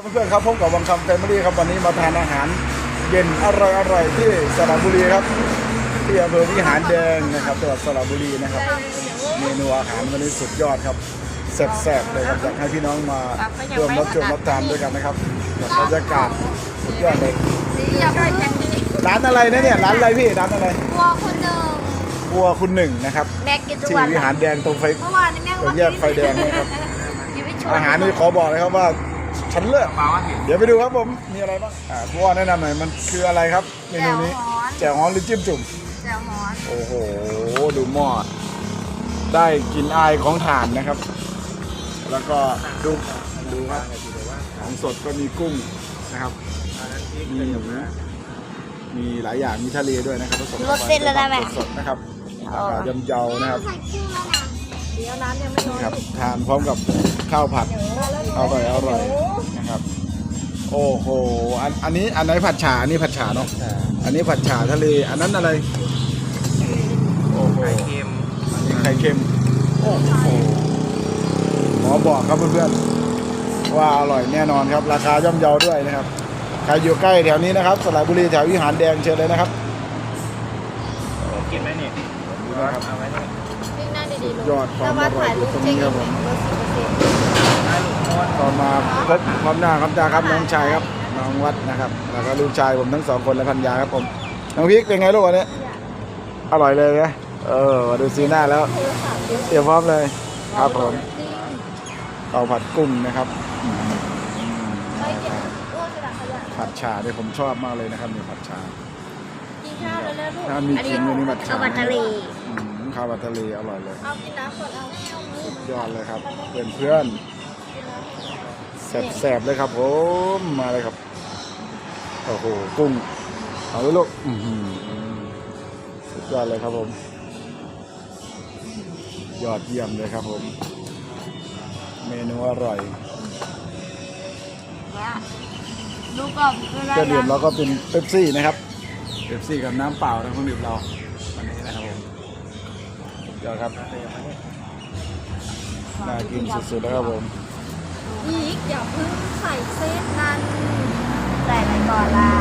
เพื่อนๆครับพบกับวังคำแฟมิลี่ครับวันนี้มาทานอาหารเย็นอร่อยๆที่สระบุรีครับที่อำเภอวิหารแดงนะครับจังหวัดสระบุรีนะครับ เมนูอาหารวันนี้สุดยอดครับแซ่บๆเลยครับอยากให้พี่น้องมาร่วมรับชมรับทานด้วยกันนะครับกับบรรยากาศสุดยอดเลยอยากได้แคนดี้ร้านอะไรนะเนี่ยร้านอะไรพี่ร้านอะไรวัวคนหนึ่งครัวคุณหนึ่งนะครับแม็กกินทุกที่วันวิหารแดงตรงไฟเมื่อวานนี้แม่ตรงแยกไฟแดงนะครับยังไม่ชวนอาหารนี่ขอบอกเลยครับว่า ชั้นเลิศเดี๋ยวไปดูครับผม มีอะไรบ้างอ่าผู้ว่าแนะนำหน่อยมันคืออะไรครับเมนูนี้แจ่วฮ้อนหรือจิ้มจุ่มแจ่วฮอนโอ้โหดูหม้อได้กลินอายของถ่านนะครับ แล้วก็ดูดูครับของสดก็มีกุ้งนะครับมีหมูมีหลายอย่างมีทะเลด้วยนะครับผสมรสเส้นแล้วได้ไหมสดๆนะครับแล้วก็ยำเจานะครับ เดี๋ยวน้ำยังไม่ร้อนครับทานพร้อมกับข้าวผัดอร่อยอร่อยนะครับ โอ้โหอันอันนี้อันไหนผัดฉาอันนี้ผัดฉาเนาะอันนี้ผัดฉาทะเล อันนั้นอะไรโอ้โหไข่เค็มอันนี้ไข่เค็มโอ้โหหมอบอกครับเพื่อนๆว่าอร่อยแน่นอนครับ ราคาย่อมเยาด้วยนะครับใครอยู่ใกล้แถวนี้นะครับสระบุรีแถววิหารแดงเชิญเลยนะครับกินไหมเนี่ย ดูนะครับวิ่งหน้าดีๆยอดความอร่อยอยู่ตรงนี้ครับผมลดสิบเปอร์เซ็นต์ได้ลูกโอนต่อมาพบพร้อมหน้าครับตาครับน้องชายครับน้องวัดนะครับแล้วก็ลูกชายผมทั้งสองคนและพันยาครับผมน้องพีกเป็นไงลูกวันนี้อร่อยเลยนะเออดูซีหน้าแล้วเตรียมพร้อมเลยครับผมข้าผัดกุ้งนะครับผัดชาเนี่ยผมชอบมากเลยนะครับเนี่ยผัดชา ข้าวแล้วแล้วลูกถ้ามีขิงอันนี้ผัดชาข้าวผัดทะเลอืมข้าวผัดทะเลอร่อยเลย เอากินน้ำก่อนเอาไม่เอามือยอดเลยครับเพื่อนเพื่อนๆแสบๆเลยครับผมมาเลยครับโอ้โหกุ้งเอาเลยลูกอื้อหือสุดยอดเลยครับผม ยอดเยี่ยมเลยครับผม เมนูอร่อยเนี่ยดูก่อนเวลาเครื่องดื่มเราก็เป็นเป๊ปซี่นะครับ เป๊ปซี่กับน้ำเปล่านะเครื่องดื่มเราวันนี้นะครับผมสุดยอดครับน่ากินสุดๆแล้วครับผมอีกอย่าเพิ่งใส่เส้นนั้นใส่อะไรก่อนล่ะ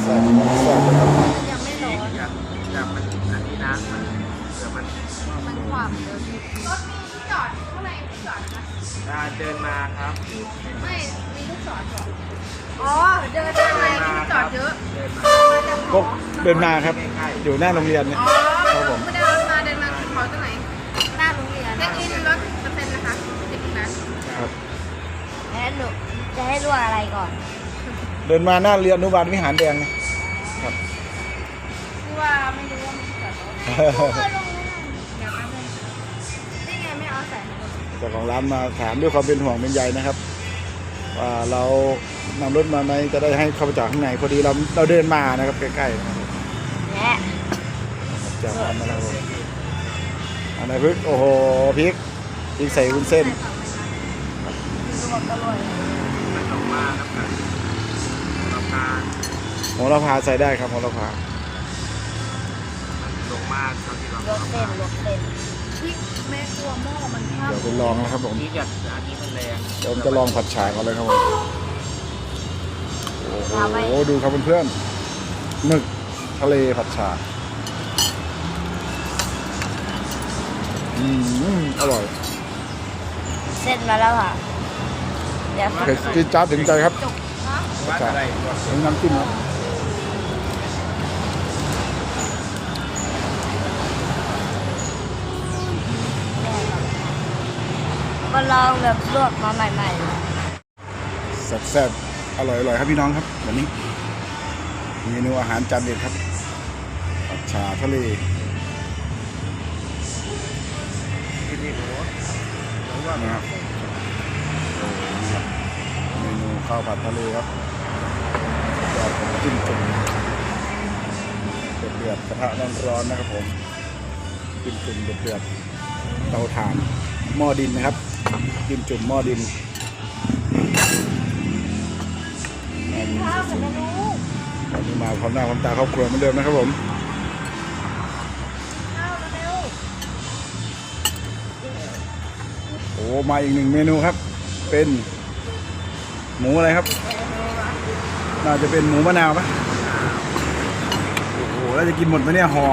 แซ่บแซ่บเลยครับมันยังไม่ร้อนอยากอยากมันอันนี้นะมันเดี๋ยวมันมันความเดิ มอ่าเดินมาครับ ไม่มีลูกศรก่อนอ๋อเดินได้ไหมมีลูกศรเยอะเดินมาก็เดินมาครับ อยู่หน้าโรงเรียนเนี่ยอ๋อครับผม ไม่ได้รถมาเดินมาขอตรงไหนหน้าโรงเรียนเช็คอินรถเปอร์เซ็นต์นะคะสิบนะ ครับแล้วหนูจะให้รวอะไรก่อนเดินมาหน้าเรียนอนุบาลวิหารแดงนะที่ว่าไม่รู้ว่ามีจอดรถเคยลงไหมล่ะ เจ้าของร้านมาถามด้วยความเป็นห่วงเป็นใยนะครับว่าเรานำรถมาไหมจะได้ให้เข้าไปจอดข้างในพอดีเราเราเดินมานะครับใกล้ๆนะครับแหละจะมามาแล้วผมอันไหนพริกโอ้โหพริกพริกใส่วุ้นเส้นรวมอร่อยมันออกมาครับกันราคาโหระพาใส่ได้ครับโหระพามันลงมาเท่าที่เราลวกเส้นลวกเส้นพริก แม่กลัวหม้อมันข้ามเดี๋ยวไปลองนะครับผมนี่อยากอันนี้มันแรงเดี๋ยวผมจะลองผัดฉาก่อนเลยครับผมโอ้โหดูครับเพื่อนๆหมึกทะเลผัดฉาอืมอร่อย เส้นมาแล้วค่ะเดี๋ยวเผ็ดจี๊ดจ้าดถึงใจครับจุกนะว่าอะไรก็ถึงน้ำจิ้มครับ็ลองแบบลวกมาใหม่แซ่บๆอร่อยๆครับพี่น้องครับวันนี้เมนูอาหารจานเด็ดครับผัดฉาทะเลที่นี่หนูหนูว่านะครับมีเมนูข้าวผัดทะเลครับยอดผมจิ้มจุ่มเดือดๆกระทะร้อนๆนะครับผมจิ้มจุ่มเดือดๆเตาถ่านหม้อดินนะครับ จิ้มจุ่มหม้อดินน่ากินๆข้าวสุกับดเมนูๆวันนี้มาพร้อมหน้าพร้อมตาครอบครัวเหมือนเดิมนะครับผมข้าวเร็วโอ้มาอีกหนึ่งเมนูครับ เป็นหมูอะไรครับ น่าจะเป็นหมูมะนาวปะโอ้โหแล้วจะกินหมดไหมเนี่ยห่อ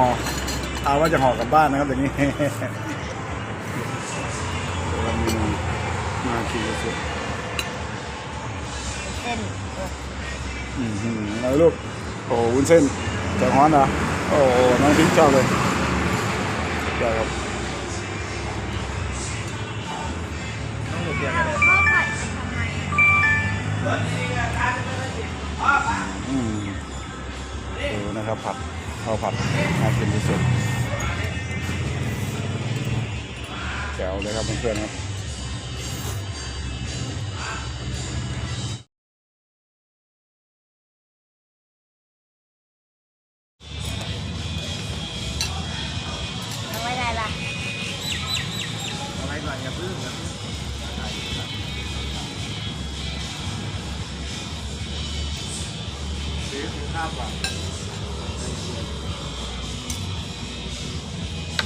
เอาว่าจะห่อกลับบ้านนะครับอย่างนี้ ทีละสุดเส้นอืมหืมอะไรลูก โอ้โหวุ้นเส้นแจ่วฮ้อนเหรอโอ้โหน้องพิงชอบเลยใช่ครับต้องหลุดเดียวกันเลยข้าวผัดทำไมอืมดูนะครับผัดข้าวผัดน่ากินที่สุดแจ๋วเลยครับเพื่อนๆครับ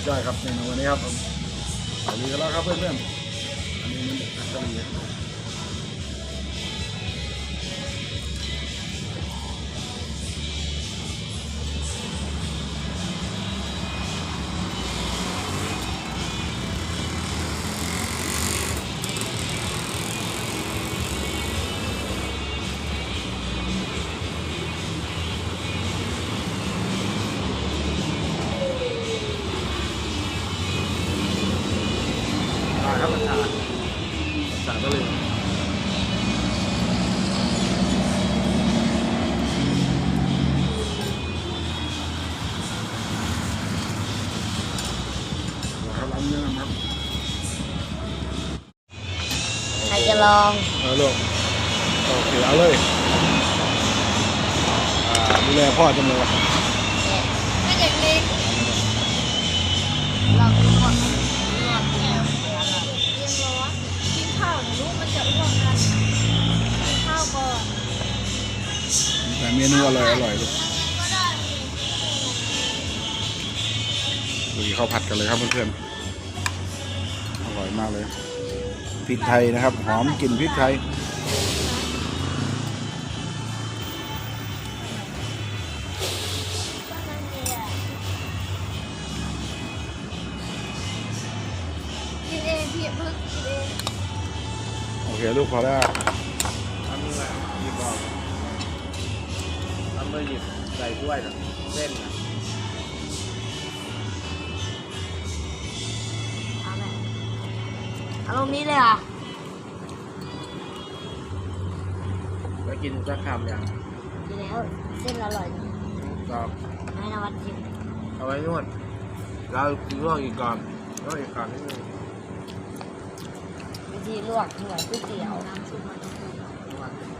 ใช่ครับเมนูวันนี้ครับผมขายดีกันแล้วครับเพื่อนๆอันนี้มันอัศรีตาย ลอง เอาลูกโอเคเอาเลยอ่าดูแลพ่อจังเลยถ้าเด็กเล็กลองดูก่อนลองดูยังร้อนกินข้าวหนูลูกมันจะอ้วกกันกินข้าวก่อนแต่เมนูอร่อยอร่อยลูกก็ได้ดูข้าวผัดกันเลยครับเพื่อนๆอร่อยมากเลย พริกไทยนะครับ หอมกลิ่นพริกไทยกินเองพี่เพิ่งกินเอง โอเคลูกพอแล้วเอามืออะหยิบออกเอามือหยิบใส่ถ้วยนะเส้นนะ อาลงนี้เลยเหรอะแล้วกินสักคำอย่างกินแล้วเส้นอร่อยก็ให้นวัดชิมเอาไว้นวดเราลวกอีกก่อนลวกอีกก่อนนิดนึงวิธีลวกเหมือนก๋วยเตี๋ยวน้ำซุป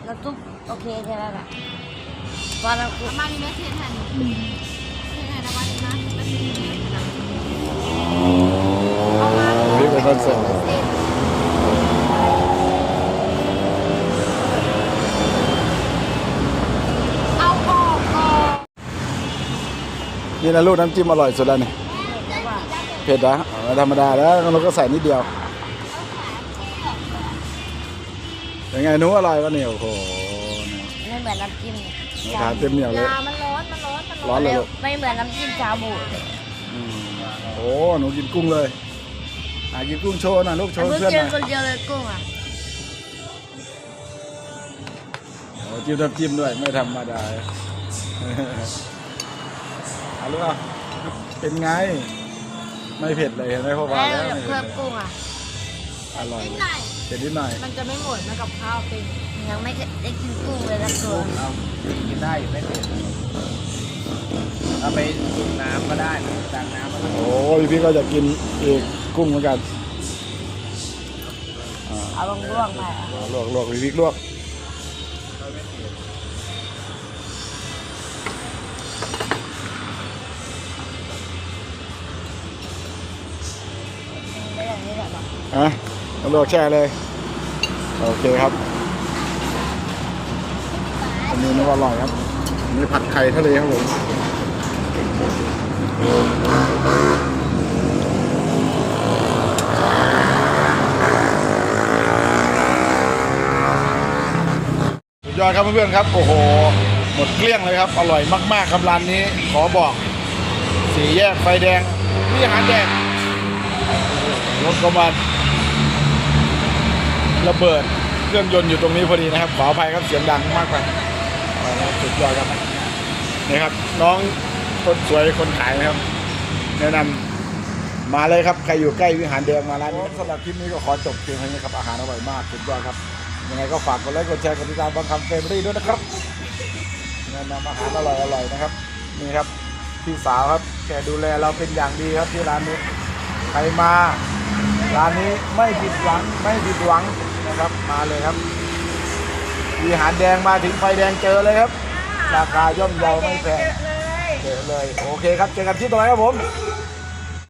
น้ำซุปโอเคใช่ไหมล่ะพอน้ำซุปมานี่แม่เทนแทนเทนแทนนะวันนี้นะแม่เทนแทนนะพริกเป็นต้นเสร็จ เอาออกก่อน นี่นะลูกน้ำจิ้มอร่อยสุดแล้วนี่แล้วว่าเผ็ดนะอ๋อธรรมดาแล้วเราก็ใส่นิดเดียวยังไงหนู้อร่อยก็เนี่ยโอ้โหเนี่ยไม่เหมือนน้ำจิ้มทานเต็มเหนียวเลยยามันร้อนมันร้อนมันร้อนเลยลูกไม่เหมือนน้ำจิ้มชาบูเลยอืมโอ้หนูกินกุ้งเลยอะกินกุ้งโชว์หน่อยลูกโชแต่ว์เพิ่งเพื่อนเจหน่อยอคนเดียวเลยกุ้งอะโอ้จิ้มน้ำจิ้มด้วยไม่ธรรมดา เอาลูกอะเป็นไง ไม่เผ็ดเลยเห็นไหมพ่อว่าแล้วแล้วไม่เผ็เพิ่ดมกุ้งอะ อร่อยเผ็ดนิดหน่อยมันจะไม่หมดนะกับข้าวเป็นยังไม่ได้กินกุ้งเลยนะตัว เอากินได้อยู่ไม่เผ็ดเอาไปจุ่มน้ำก็ได้นะตักน้ำมาโอ้ยพี่ก็จะกินอีกกุ้งเหมือนกันอ่าเอาลงลวกมาลวกลวกมีพริกลวกะเอาลวกแช่เลย โอเคครับอันนี้นึกว่าอร่อยครับอันนี้ผัดไข่ทะเลครับผมยอดครับเพื่อนๆครับ โอ้โห หมดเกลี้ยงเลยครับ อร่อยมาก ๆ ครับร้านนี้ ขอบอก สี่แยกไฟแดงวิหารแดงรถก็มา ระเบิดเครื่องยนต์อยู่ตรงนี้พอดีนะครับ ขออภัยครับเสียงดังมากไปเอาละครับสุดยอดครับนี่ครับ น้องคนสวยคนขายนะครับ แนะนำมาเลยครับ ใครอยู่ใกล้วิหารแดงมาร้านนี้สำหรับคลิปนี้ก็ขอจบเพียงเท่านี้ครับอาหารอร่อยมากสุดยอดครับยังไงก็ฝากกดไลค์กดแชร์กดติดตามบางคำเฟรมรี่ด้วยนะครับแนะนำอาหารอร่อยๆนะครับนี่ครับพี่สาวครับแกดูแลเราเป็นอย่างดีครับที่ร้านนี้ใครมา ร้านนี้ไม่ผิดหวังไม่ผิดหวัง นะครับมาเลยครับวิหารแดงมาถึงไฟแดงเจอเลยครับ ราคาย่อมเยาไม่แพงเจอเลย โอเคครับ เจอกันที่ตรงไหนครับผมไ